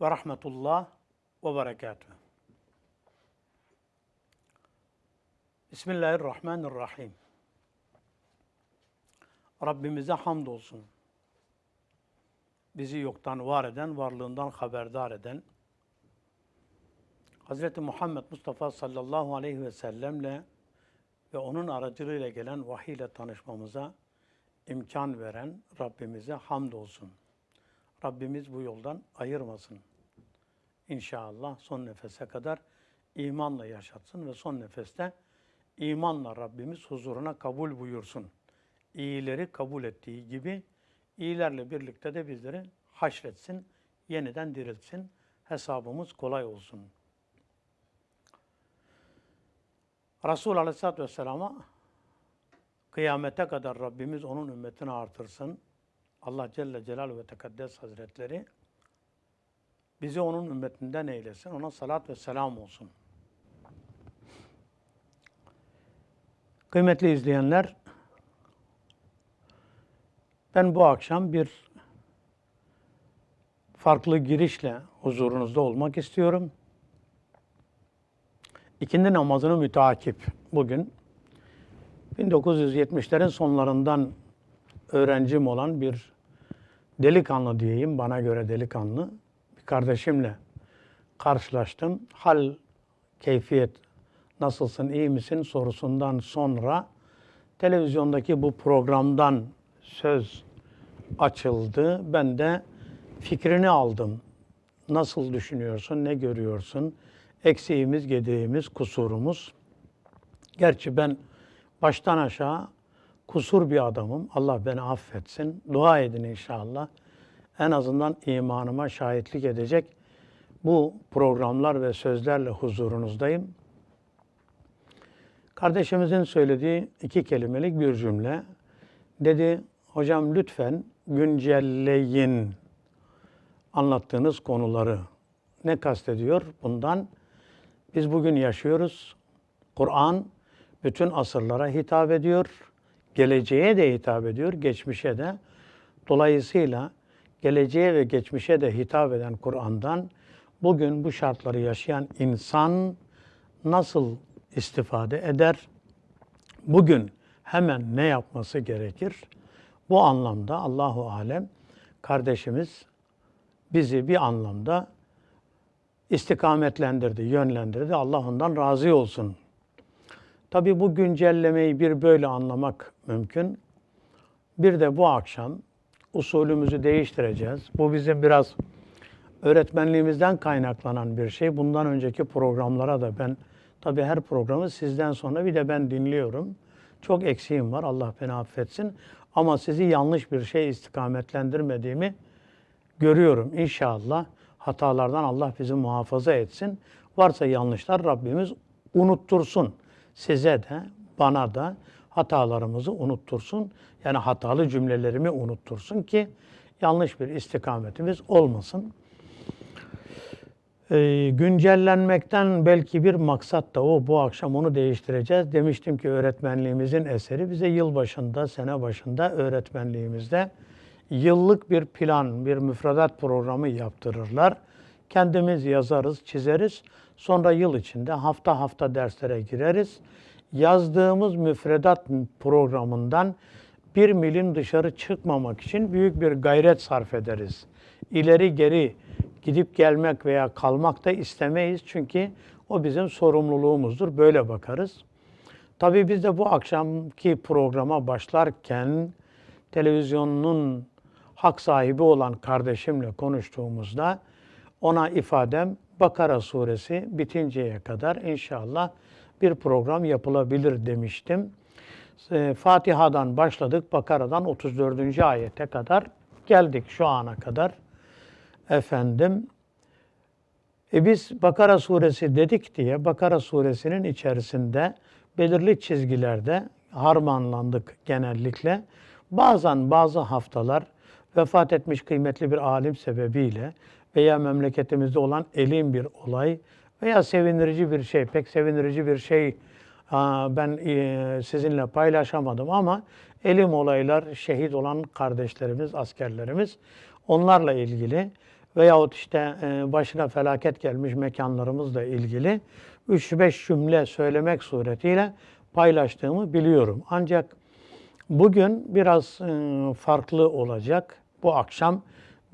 ve rahmetullah ve berekatuhu. Bismillahirrahmanirrahim. Rabbimize hamdolsun. Bizi yoktan var eden, varlığından haberdar eden, Hz. Muhammed Mustafa sallallahu aleyhi ve sellemle ve onun aracılığıyla gelen vahiy ile tanışmamıza imkan veren Rabbimize hamdolsun. Rabbimiz bu yoldan ayırmasın. İnşallah son nefese kadar imanla yaşatsın ve son nefeste imanla Rabbimiz huzuruna kabul buyursun. İyileri kabul ettiği gibi iyilerle birlikte de bizleri haşretsin, yeniden diriltsin. Hesabımız kolay olsun. Resul Aleyhisselatü Vesselam'a kıyamete kadar Rabbimiz onun ümmetini artırsın. Allah Celle Celaluhu ve Tekaddes Hazretleri bizi onun ümmetinden eylesin. Ona salat ve selam olsun. Kıymetli izleyenler, ben bu akşam bir farklı girişle huzurunuzda olmak istiyorum. İkindi namazını müteakip bugün 1970'lerin sonlarından öğrencim olan bir delikanlı diyeyim, bana göre delikanlı bir kardeşimle karşılaştım. Hal, keyfiyet, nasılsın, iyi misin sorusundan sonra televizyondaki bu programdan söz açıldı. Ben de fikrini aldım. Nasıl düşünüyorsun, ne görüyorsun? Eksiğimiz, gediğimiz, kusurumuz. Gerçi ben baştan aşağı kusur bir adamım. Allah beni affetsin. Dua edin inşallah. En azından imanıma şahitlik edecek bu programlar ve sözlerle huzurunuzdayım. Kardeşimizin söylediği iki kelimelik bir cümle. Dedi, hocam lütfen güncelleyin anlattığınız konuları. Ne kastediyor bundan? Biz bugün yaşıyoruz. Kur'an bütün asırlara hitap ediyor. Geleceğe de hitap ediyor, geçmişe de. Dolayısıyla geleceğe ve geçmişe de hitap eden Kur'an'dan bugün bu şartları yaşayan insan nasıl istifade eder? Bugün hemen ne yapması gerekir? Bu anlamda Allahu alem kardeşimiz bizi bir anlamda istikametlendirdi, yönlendirdi. Allah ondan razı olsun. Tabi bu güncellemeyi bir böyle anlamak mümkün. Bir de bu akşam usulümüzü değiştireceğiz. Bu bizim biraz öğretmenliğimizden kaynaklanan bir şey. Bundan önceki programlara da ben tabi her programı sizden sonra bir de ben dinliyorum. Çok eksiğim var. Allah beni affetsin. Ama sizi yanlış bir şey istikametlendirmediğimi görüyorum. İnşallah hatalardan Allah bizi muhafaza etsin. Varsa yanlışlar Rabbimiz unuttursun. Size de bana da hatalarımızı unuttursun. Yani hatalı cümlelerimi unuttursun ki yanlış bir istikametimiz olmasın. Ee, güncellenmekten belki bir maksat da o. Bu akşam onu değiştireceğiz. Demiştim ki öğretmenliğimizin eseri bize yıl başında, sene başında öğretmenliğimizde yıllık bir plan, bir müfredat programı yaptırırlar. Kendimiz yazarız, çizeriz. Sonra yıl içinde hafta hafta derslere gireriz. Yazdığımız müfredat programından bir milin dışarı çıkmamak için büyük bir gayret sarf ederiz. İleri geri gidip gelmek veya kalmak da istemeyiz. Çünkü o bizim sorumluluğumuzdur. Böyle bakarız. Tabii biz de bu akşamki programa başlarken televizyonun hak sahibi olan kardeşimle konuştuğumuzda ona ifadem Bakara suresi bitinceye kadar inşallah bir program yapılabilir demiştim. Ee, Fatiha'dan başladık, Bakara'dan 34. ayete kadar geldik şu ana kadar. Efendim, e biz Bakara suresi dedik diye Bakara suresinin içerisinde belirli çizgilerde harmanlandık genellikle. Bazen bazı haftalar vefat etmiş kıymetli bir alim sebebiyle veya memleketimizde olan elim bir olay veya sevindirici bir şey, pek sevindirici bir şey ben e, sizinle paylaşamadım ama elim olaylar, şehit olan kardeşlerimiz, askerlerimiz onlarla ilgili veyahut işte e, başına felaket gelmiş mekanlarımızla ilgili 3-5 cümle söylemek suretiyle paylaştığımı biliyorum. Ancak bugün biraz e, farklı olacak. Bu akşam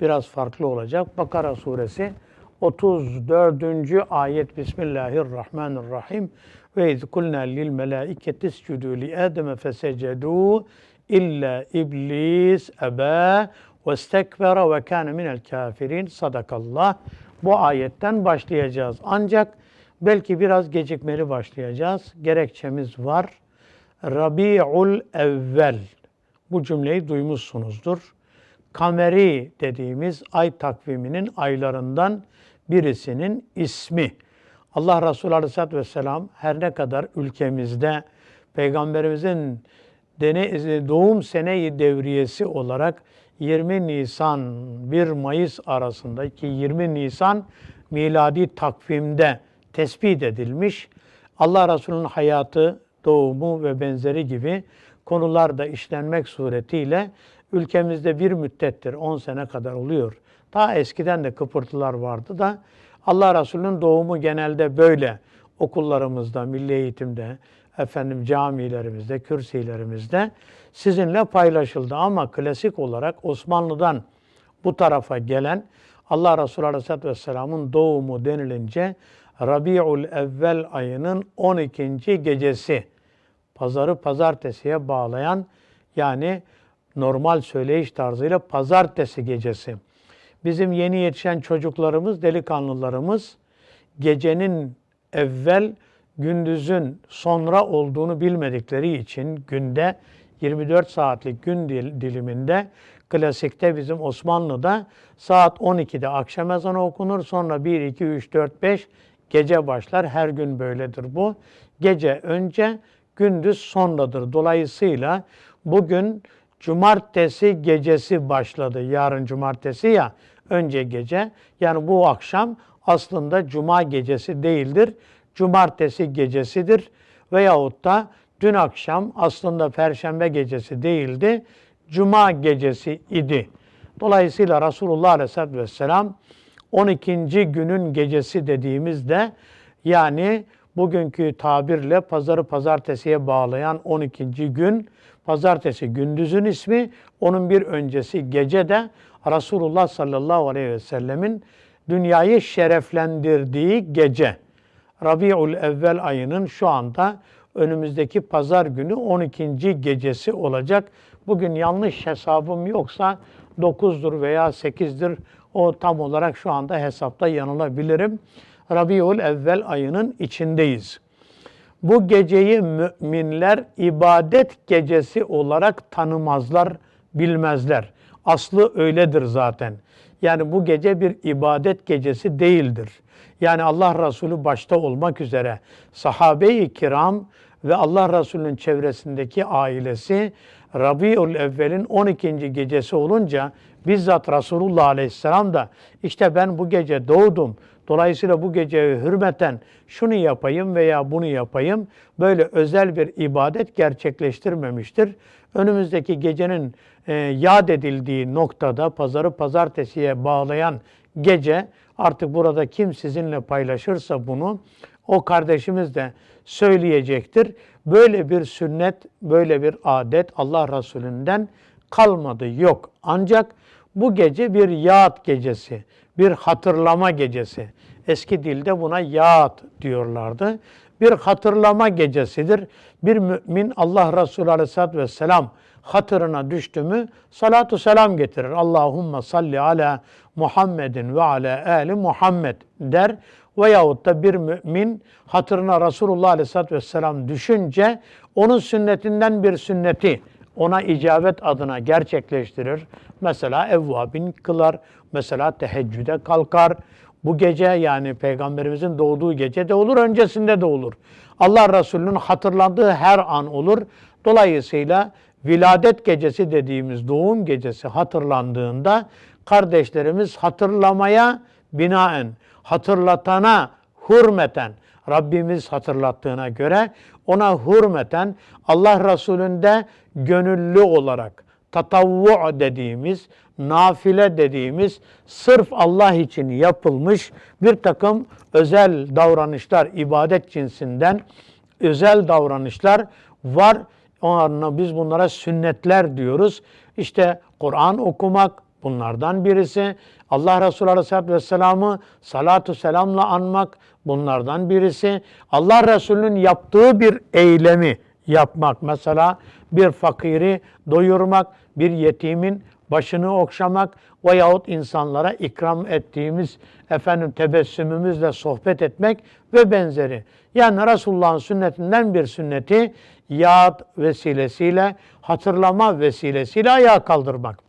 biraz farklı olacak. Bakara suresi 34. ayet Bismillahirrahmanirrahim. Ve iz kulna lil melaiketi iscudu li ademe fesecedu illa iblis eba ve istekbera ve kana minel kafirin. Sadakallah. Bu ayetten başlayacağız. Ancak belki biraz gecikmeli başlayacağız. Gerekçemiz var. Rabi'ul evvel. Bu cümleyi duymuşsunuzdur. Kameri dediğimiz ay takviminin aylarından birisinin ismi. Allah Resulü Aleyhisselatü Vesselam her ne kadar ülkemizde Peygamberimizin doğum seneyi devriyesi olarak 20 Nisan 1 Mayıs arasındaki 20 Nisan miladi takvimde tespit edilmiş. Allah Resulü'nün hayatı, doğumu ve benzeri gibi konularda işlenmek suretiyle ülkemizde bir müddettir, 10 sene kadar oluyor. Daha eskiden de kıpırtılar vardı da Allah Resulü'nün doğumu genelde böyle okullarımızda, milli eğitimde, efendim camilerimizde, kürsülerimizde sizinle paylaşıldı. Ama klasik olarak Osmanlı'dan bu tarafa gelen Allah Resulü Aleyhisselatü Vesselam'ın doğumu denilince Rabi'ul Evvel ayının 12. gecesi pazarı pazartesiye bağlayan yani normal söyleyiş tarzıyla pazartesi gecesi. Bizim yeni yetişen çocuklarımız, delikanlılarımız gecenin evvel gündüzün sonra olduğunu bilmedikleri için günde 24 saatlik gün diliminde klasikte bizim Osmanlı'da saat 12'de akşam ezanı okunur. Sonra 1, 2, 3, 4, 5 gece başlar. Her gün böyledir bu. Gece önce, gündüz sonradır. Dolayısıyla bugün cumartesi gecesi başladı. Yarın cumartesi ya önce gece. Yani bu akşam aslında cuma gecesi değildir. Cumartesi gecesidir. Veyahut da dün akşam aslında perşembe gecesi değildi. Cuma gecesi idi. Dolayısıyla Resulullah Aleyhisselatü Vesselam 12. günün gecesi dediğimizde yani bugünkü tabirle pazarı pazartesiye bağlayan 12. gün pazartesi gündüzün ismi onun bir öncesi gece de Resulullah sallallahu aleyhi ve sellemin dünyayı şereflendirdiği gece. Rabiul Evvel ayının şu anda önümüzdeki pazar günü 12. gecesi olacak. Bugün yanlış hesabım yoksa 9'dur veya 8'dir. O tam olarak şu anda hesapta yanılabilirim. Rabiul Evvel ayının içindeyiz. Bu geceyi müminler ibadet gecesi olarak tanımazlar, bilmezler. Aslı öyledir zaten. Yani bu gece bir ibadet gecesi değildir. Yani Allah Resulü başta olmak üzere sahabe-i kiram ve Allah Resulü'nün çevresindeki ailesi Rabiul Evvel'in 12. gecesi olunca bizzat Resulullah Aleyhisselam da işte ben bu gece doğdum. Dolayısıyla bu geceye hürmeten şunu yapayım veya bunu yapayım böyle özel bir ibadet gerçekleştirmemiştir. Önümüzdeki gecenin e, yad edildiği noktada pazarı pazartesiye bağlayan gece artık burada kim sizinle paylaşırsa bunu o kardeşimiz de söyleyecektir. Böyle bir sünnet, böyle bir adet Allah Resulü'nden kalmadı, yok. Ancak bu gece bir yad gecesi, bir hatırlama gecesi. Eski dilde buna yad diyorlardı. Bir hatırlama gecesidir. Bir mümin Allah Resulü Aleyhisselatü Vesselam hatırına düştü mü salatu selam getirir. Allahümme salli ala Muhammedin ve ala ali Muhammed der. Veyahut da bir mümin hatırına Resulullah Aleyhisselatü Vesselam düşünce onun sünnetinden bir sünneti ona icabet adına gerçekleştirir. Mesela evvabin kılar, mesela teheccüde kalkar. Bu gece yani Peygamberimizin doğduğu gece de olur, öncesinde de olur. Allah Resulü'nün hatırlandığı her an olur. Dolayısıyla viladet gecesi dediğimiz doğum gecesi hatırlandığında kardeşlerimiz hatırlamaya binaen, hatırlatana hürmeten, Rabbimiz hatırlattığına göre ona hürmeten Allah Resulü'nde gönüllü olarak, tatavvu dediğimiz, nafile dediğimiz sırf Allah için yapılmış bir takım özel davranışlar, ibadet cinsinden özel davranışlar var. Onlarına biz bunlara sünnetler diyoruz. İşte Kur'an okumak bunlardan birisi. Allah Resulü Aleyhisselatü Vesselam'ı salatu selamla anmak bunlardan birisi. Allah Resulü'nün yaptığı bir eylemi yapmak. Mesela bir fakiri doyurmak, bir yetimin başını okşamak veyahut insanlara ikram ettiğimiz efendim tebessümümüzle sohbet etmek ve benzeri. Yani Resulullah'ın sünnetinden bir sünneti yad vesilesiyle, hatırlama vesilesiyle ayağa kaldırmak.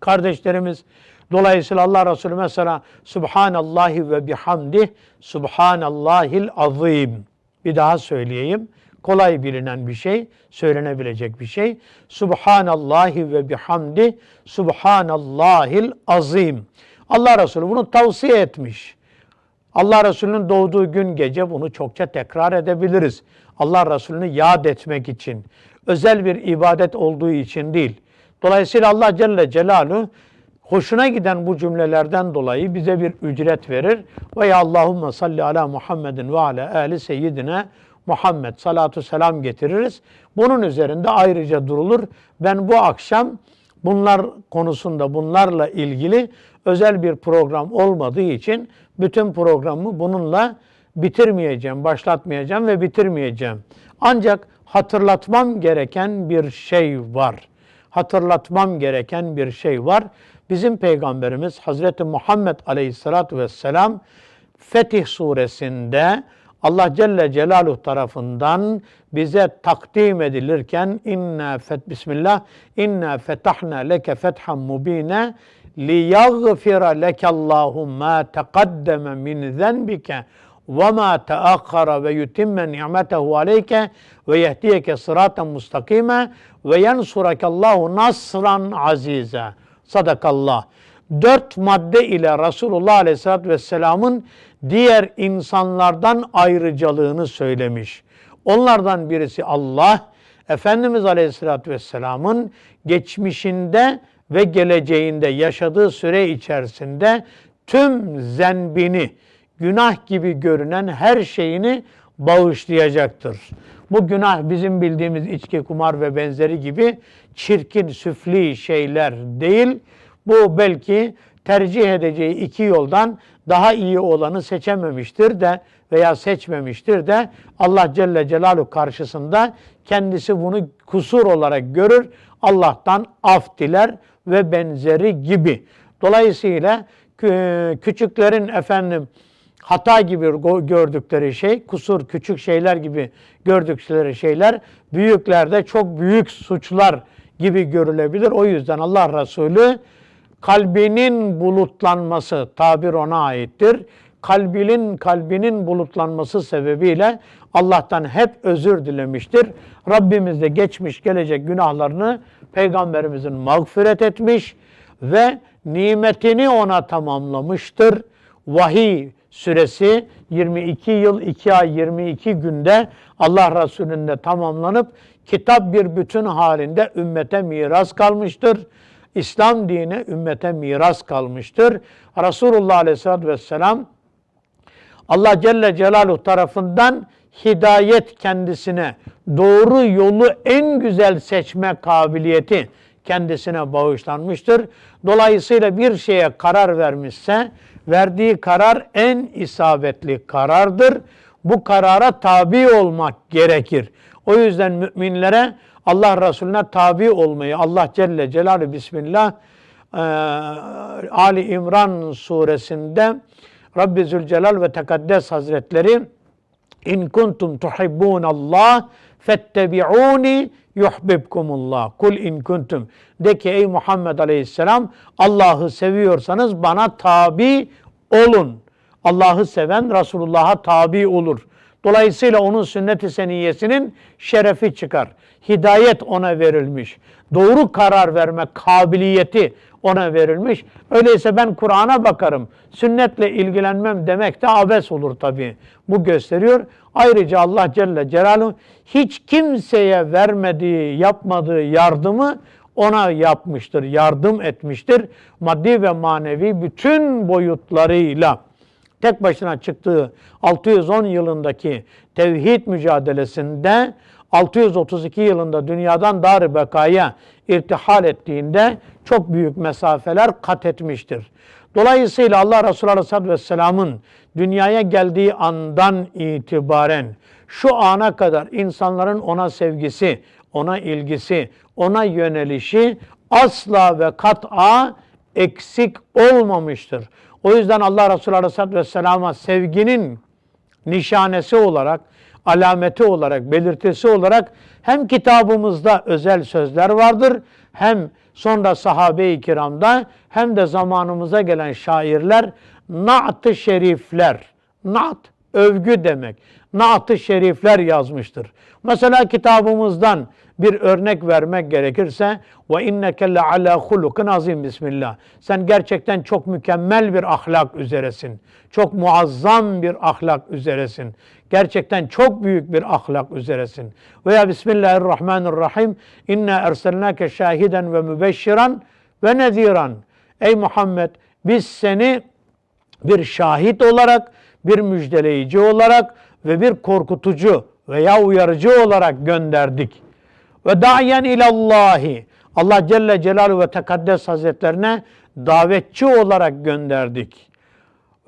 Kardeşlerimiz dolayısıyla Allah Resulü mesela Subhanallahi ve bihamdih Subhanallahil azim. Bir daha söyleyeyim kolay bilinen bir şey, söylenebilecek bir şey. Subhanallahi ve bihamdi Subhanallahil azim. Allah Resulü bunu tavsiye etmiş. Allah Resulü'nün doğduğu gün gece bunu çokça tekrar edebiliriz. Allah Resulü'nü yad etmek için. Özel bir ibadet olduğu için değil. Dolayısıyla Allah Celle Celaluhu hoşuna giden bu cümlelerden dolayı bize bir ücret verir. Ve ya Allahümme salli ala Muhammedin ve ala ali seyyidine Muhammed salatu selam getiririz. Bunun üzerinde ayrıca durulur. Ben bu akşam bunlar konusunda bunlarla ilgili özel bir program olmadığı için bütün programı bununla bitirmeyeceğim, başlatmayacağım ve bitirmeyeceğim. Ancak hatırlatmam gereken bir şey var. Hatırlatmam gereken bir şey var. Bizim peygamberimiz Hazreti Muhammed Aleyhisselatü Vesselam Fetih suresinde Allah Celle Celaluhu tarafından bize takdim edilirken inna fet bismillah inna fetahna leke fethan mubine liyaghfira lekallahu ma taqaddeme min zenbike ve ma taakhara ve yutimme ni'metehu aleyke ve yehdiyeke sıraten mustakime ve yansurekallahu nasran azize. Sadakallah. Dört madde ile Resulullah Aleyhisselatü Vesselam'ın diğer insanlardan ayrıcalığını söylemiş. Onlardan birisi Allah, Efendimiz Aleyhisselatü Vesselam'ın geçmişinde ve geleceğinde yaşadığı süre içerisinde tüm zenbini, günah gibi görünen her şeyini bağışlayacaktır. Bu günah bizim bildiğimiz içki, kumar ve benzeri gibi çirkin, süfli şeyler değil. Bu belki tercih edeceği iki yoldan daha iyi olanı seçememiştir de veya seçmemiştir de Allah Celle Celaluhu karşısında kendisi bunu kusur olarak görür. Allah'tan af diler ve benzeri gibi. Dolayısıyla küçüklerin efendim hata gibi gördükleri şey, kusur, küçük şeyler gibi gördükleri şeyler büyüklerde çok büyük suçlar gibi görülebilir. O yüzden Allah Resulü kalbinin bulutlanması tabir ona aittir. Kalbinin kalbinin bulutlanması sebebiyle Allah'tan hep özür dilemiştir. Rabbimiz de geçmiş gelecek günahlarını peygamberimizin mağfiret etmiş ve nimetini ona tamamlamıştır. Vahiy süresi 22 yıl 2 ay 22 günde Allah Resulü'nde tamamlanıp kitap bir bütün halinde ümmete miras kalmıştır. İslam dini ümmete miras kalmıştır. Resulullah Aleyhisselatü Vesselam Allah Celle Celaluhu tarafından hidayet kendisine doğru yolu en güzel seçme kabiliyeti kendisine bağışlanmıştır. Dolayısıyla bir şeye karar vermişse verdiği karar en isabetli karardır. Bu karara tabi olmak gerekir. O yüzden müminlere Allah Resulüne tabi olmayı Allah Celle Celaluhu Bismillah e, Ali İmran suresinde Rabbi Zülcelal ve Tekaddes Hazretleri İn kuntum Allah fettebi'uni yuhbibkumullah. Kul in kuntum. De ki ey Muhammed Aleyhisselam Allah'ı seviyorsanız bana tabi olun. Allah'ı seven Resulullah'a tabi olur. Dolayısıyla onun sünnet-i seniyyesinin şerefi çıkar. Hidayet ona verilmiş. Doğru karar verme kabiliyeti ona verilmiş. Öyleyse ben Kur'an'a bakarım. Sünnetle ilgilenmem demek de abes olur tabii. Bu gösteriyor. Ayrıca Allah Celle Celaluhu hiç kimseye vermediği, yapmadığı yardımı ona yapmıştır, yardım etmiştir. Maddi ve manevi bütün boyutlarıyla tek başına çıktığı 610 yılındaki tevhid mücadelesinde 632 yılında dünyadan dar bekaya irtihal ettiğinde çok büyük mesafeler kat etmiştir. Dolayısıyla Allah Resulü Aleyhisselatü Vesselam'ın dünyaya geldiği andan itibaren şu ana kadar insanların ona sevgisi, ona ilgisi, ona yönelişi asla ve kat'a eksik olmamıştır. O yüzden Allah Resulü Aleyhisselatü Vesselam'a sevginin nişanesi olarak, alameti olarak, belirtisi olarak hem kitabımızda özel sözler vardır, hem sonra sahabe-i kiramda hem de zamanımıza gelen şairler naat-ı şerifler, naat övgü demek, naat-ı şerifler yazmıştır. Mesela kitabımızdan bir örnek vermek gerekirse ve inneke le ala hulukun azim bismillah. Sen gerçekten çok mükemmel bir ahlak üzeresin. Çok muazzam bir ahlak üzeresin. Gerçekten çok büyük bir ahlak üzeresin. Veya Bismillahirrahmanirrahim. İnna erselnake şahiden ve mübeşşiran ve neziran. Ey Muhammed biz seni bir şahit olarak, bir müjdeleyici olarak ve bir korkutucu veya uyarıcı olarak gönderdik. Ve dayen ilallahi. Allah Celle Celaluhu ve Tekaddes Hazretlerine davetçi olarak gönderdik.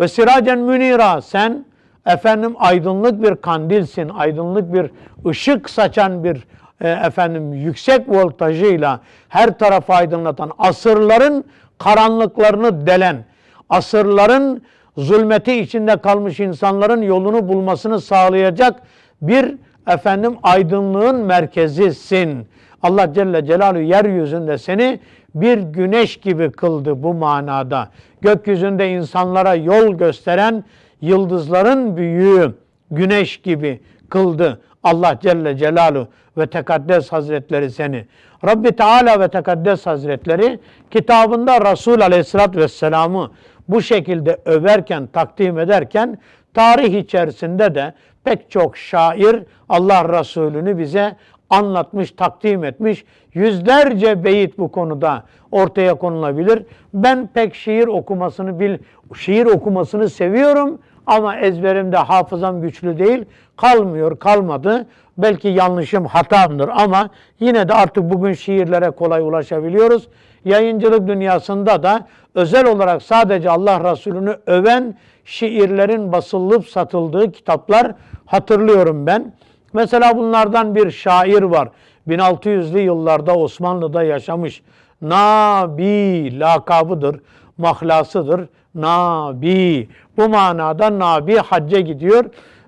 Ve siracen münira sen efendim aydınlık bir kandilsin, aydınlık bir ışık saçan bir e, efendim yüksek voltajıyla her tarafı aydınlatan asırların karanlıklarını delen, asırların zulmeti içinde kalmış insanların yolunu bulmasını sağlayacak bir efendim aydınlığın merkezisin. Allah Celle Celaluhu yeryüzünde seni bir güneş gibi kıldı bu manada. Gökyüzünde insanlara yol gösteren yıldızların büyüğü güneş gibi kıldı. Allah Celle Celaluhu ve Tekaddes Hazretleri seni. Rabbi Teala ve Tekaddes Hazretleri kitabında Resul Aleyhisselatü Vesselam'ı bu şekilde överken, takdim ederken tarih içerisinde de pek çok şair Allah Resulü'nü bize anlatmış, takdim etmiş. Yüzlerce beyit bu konuda ortaya konulabilir. Ben pek şiir okumasını bil, şiir okumasını seviyorum ama ezberimde hafızam güçlü değil. Kalmıyor, kalmadı. Belki yanlışım, hatamdır ama yine de artık bugün şiirlere kolay ulaşabiliyoruz. Yayıncılık dünyasında da özel olarak sadece Allah Resulü'nü öven şiirlerin basılıp satıldığı kitaplar hatırlıyorum ben. Mesela bunlardan bir şair var. 1600'lü yıllarda Osmanlı'da yaşamış. Nabi lakabıdır, mahlasıdır. Nabi. Bu manada Nabi hacca gidiyor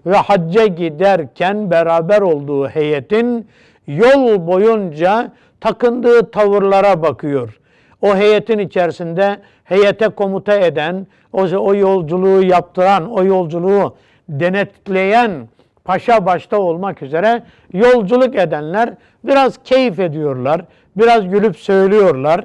ve hacca giderken beraber olduğu heyetin yol boyunca takındığı tavırlara bakıyor. O heyetin içerisinde heyete komuta eden, o, o yolculuğu yaptıran, o yolculuğu denetleyen paşa başta olmak üzere yolculuk edenler biraz keyif ediyorlar, biraz gülüp söylüyorlar.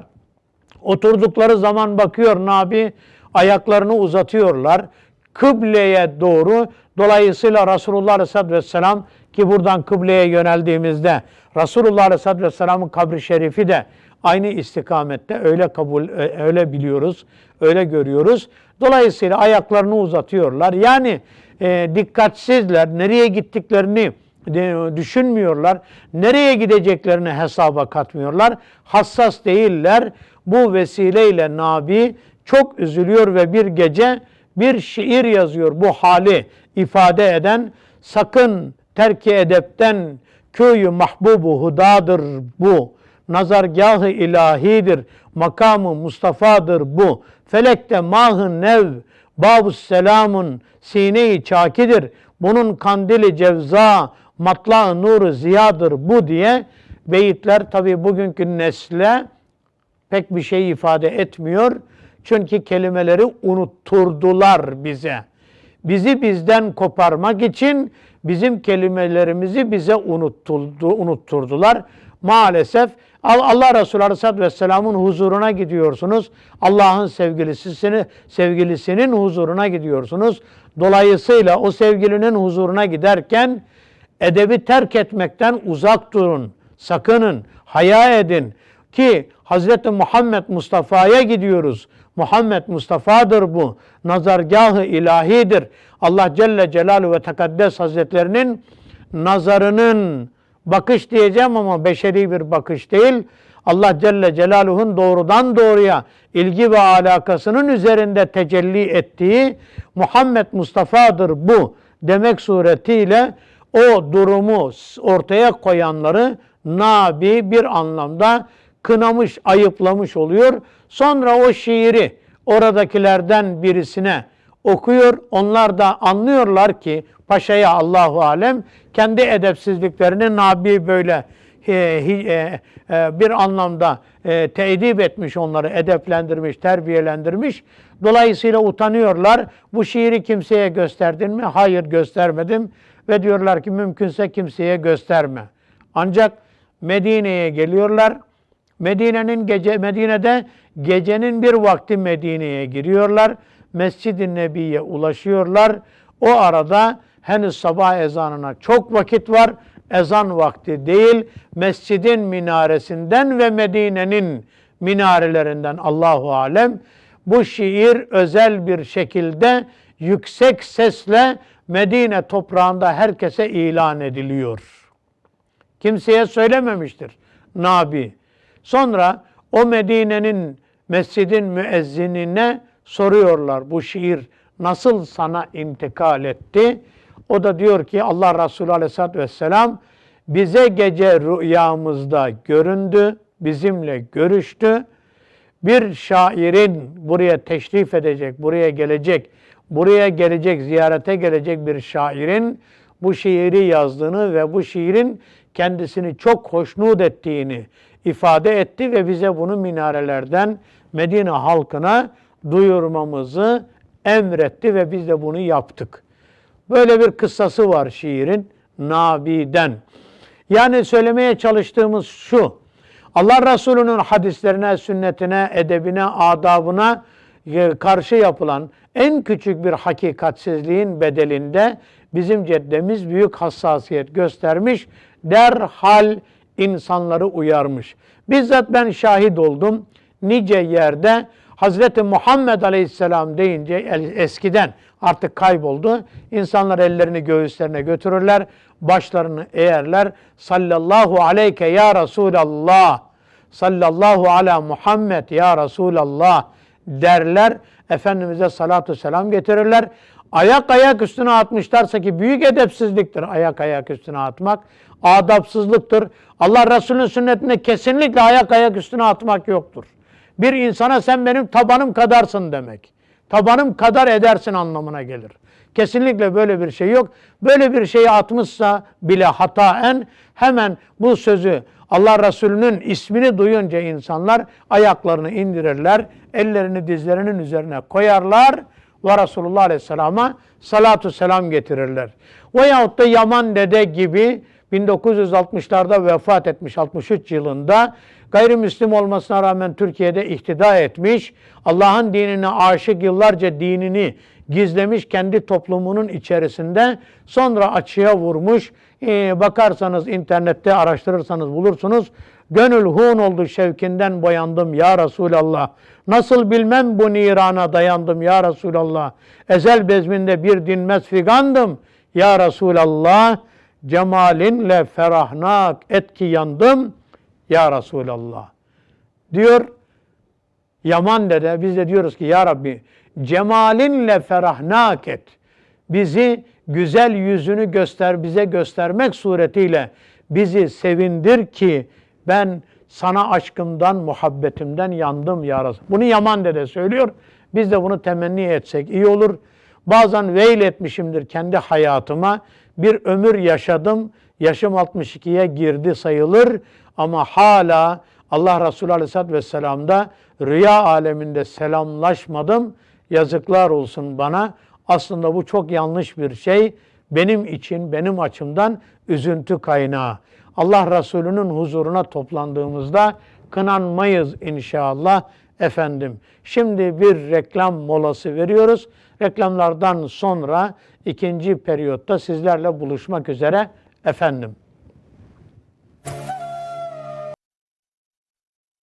Oturdukları zaman bakıyor Nabi ayaklarını uzatıyorlar. Kıbleye doğru dolayısıyla Resulullah Aleyhisselatü Vesselam ki buradan kıbleye yöneldiğimizde Resulullah Aleyhisselatü Vesselam'ın kabri şerifi de aynı istikamette öyle kabul öyle biliyoruz, öyle görüyoruz. Dolayısıyla ayaklarını uzatıyorlar. Yani e, dikkatsizler, nereye gittiklerini düşünmüyorlar. Nereye gideceklerini hesaba katmıyorlar. Hassas değiller. Bu vesileyle Nabi çok üzülüyor ve bir gece bir şiir yazıyor bu hali ifade eden sakın terki edepten köyü mahbubu hudadır bu. Nazargahı ilahidir. Makamı Mustafa'dır bu. Felekte mahı nev babus selamun sine-i çakidir. Bunun kandili cevza matla nuru ziyadır bu diye beyitler tabi bugünkü nesle pek bir şey ifade etmiyor. Çünkü kelimeleri unutturdular bize. Bizi bizden koparmak için bizim kelimelerimizi bize unutturdu, unutturdular. Maalesef Allah Resulü Aleyhisselatü Vesselam'ın huzuruna gidiyorsunuz. Allah'ın sevgilisini, sevgilisinin huzuruna gidiyorsunuz. Dolayısıyla o sevgilinin huzuruna giderken edebi terk etmekten uzak durun. Sakının, haya edin. ki Hazreti Muhammed Mustafa'ya gidiyoruz. Muhammed Mustafa'dır bu. Nazargahı ilahidir. Allah Celle Celaluhu ve Tekaddes Hazretlerinin nazarının bakış diyeceğim ama beşeri bir bakış değil. Allah Celle Celaluhu'nun doğrudan doğruya ilgi ve alakasının üzerinde tecelli ettiği Muhammed Mustafa'dır bu demek suretiyle o durumu ortaya koyanları Nabi bir anlamda kınamış, ayıplamış oluyor. Sonra o şiiri oradakilerden birisine okuyor. Onlar da anlıyorlar ki paşaya Allahu alem kendi edepsizliklerini Nabi böyle e, e, e, bir anlamda e, teedip etmiş onları, edeplendirmiş, terbiyelendirmiş. Dolayısıyla utanıyorlar. Bu şiiri kimseye gösterdin mi? Hayır göstermedim. Ve diyorlar ki mümkünse kimseye gösterme. Ancak Medine'ye geliyorlar. Medine'nin gece Medine'de gecenin bir vakti Medine'ye giriyorlar. Mescid-i Nebi'ye ulaşıyorlar. O arada henüz sabah ezanına çok vakit var. Ezan vakti değil. Mescidin minaresinden ve Medine'nin minarelerinden Allahu alem bu şiir özel bir şekilde yüksek sesle Medine toprağında herkese ilan ediliyor. Kimseye söylememiştir Nabi. Sonra o Medine'nin mescidin müezzinine soruyorlar bu şiir nasıl sana intikal etti? O da diyor ki Allah Resulü Aleyhisselatü Vesselam bize gece rüyamızda göründü, bizimle görüştü. Bir şairin buraya teşrif edecek, buraya gelecek, buraya gelecek, ziyarete gelecek bir şairin bu şiiri yazdığını ve bu şiirin kendisini çok hoşnut ettiğini ifade etti ve bize bunu minarelerden Medine halkına duyurmamızı emretti ve biz de bunu yaptık. Böyle bir kıssası var şiirin Nabi'den. Yani söylemeye çalıştığımız şu. Allah Resulü'nün hadislerine, sünnetine, edebine, adabına e, karşı yapılan en küçük bir hakikatsizliğin bedelinde bizim ceddemiz büyük hassasiyet göstermiş, derhal insanları uyarmış. Bizzat ben şahit oldum. Nice yerde Hazreti Muhammed Aleyhisselam deyince eskiden artık kayboldu. İnsanlar ellerini göğüslerine götürürler, başlarını eğerler. Sallallahu aleyke ya Resulallah, sallallahu ala Muhammed ya Resulallah derler. Efendimiz'e salatu selam getirirler. Ayak ayak üstüne atmışlarsa ki büyük edepsizliktir ayak ayak üstüne atmak. Adapsızlıktır. Allah Resulü'nün sünnetinde kesinlikle ayak ayak üstüne atmak yoktur. Bir insana sen benim tabanım kadarsın demek. Tabanım kadar edersin anlamına gelir. Kesinlikle böyle bir şey yok. Böyle bir şeyi atmışsa bile hataen hemen bu sözü Allah Resulü'nün ismini duyunca insanlar ayaklarını indirirler, ellerini dizlerinin üzerine koyarlar ve Resulullah Aleyhisselam'a salatu selam getirirler. Veyahut da Yaman Dede gibi 1960'larda vefat etmiş 63 yılında gayrimüslim olmasına rağmen Türkiye'de ihtida etmiş, Allah'ın dinine aşık yıllarca dinini gizlemiş kendi toplumunun içerisinde sonra açığa vurmuş. Ee, bakarsanız internette araştırırsanız bulursunuz. Gönül hun oldu şevkinden boyandım ya Resulallah. Nasıl bilmem bu nirana dayandım ya Resulallah. Ezel bezminde bir dinmez figandım ya Resulallah. Cemalinle ferahnak et ki yandım ya Resulallah. Diyor Yaman dede biz de diyoruz ki ya Rabbi cemalinle ferahnak et. Bizi güzel yüzünü göster, bize göstermek suretiyle bizi sevindir ki ben sana aşkımdan, muhabbetimden yandım ya Resulallah. Bunu Yaman dede söylüyor. Biz de bunu temenni etsek iyi olur. Bazen veil etmişimdir kendi hayatıma. Bir ömür yaşadım. Yaşım 62'ye girdi sayılır. Ama hala Allah Resulü Aleyhisselatü Vesselam'da rüya aleminde selamlaşmadım. Yazıklar olsun bana. Aslında bu çok yanlış bir şey. Benim için, benim açımdan üzüntü kaynağı. Allah Resulü'nün huzuruna toplandığımızda kınanmayız inşallah efendim. Şimdi bir reklam molası veriyoruz. Reklamlardan sonra ikinci periyotta sizlerle buluşmak üzere efendim.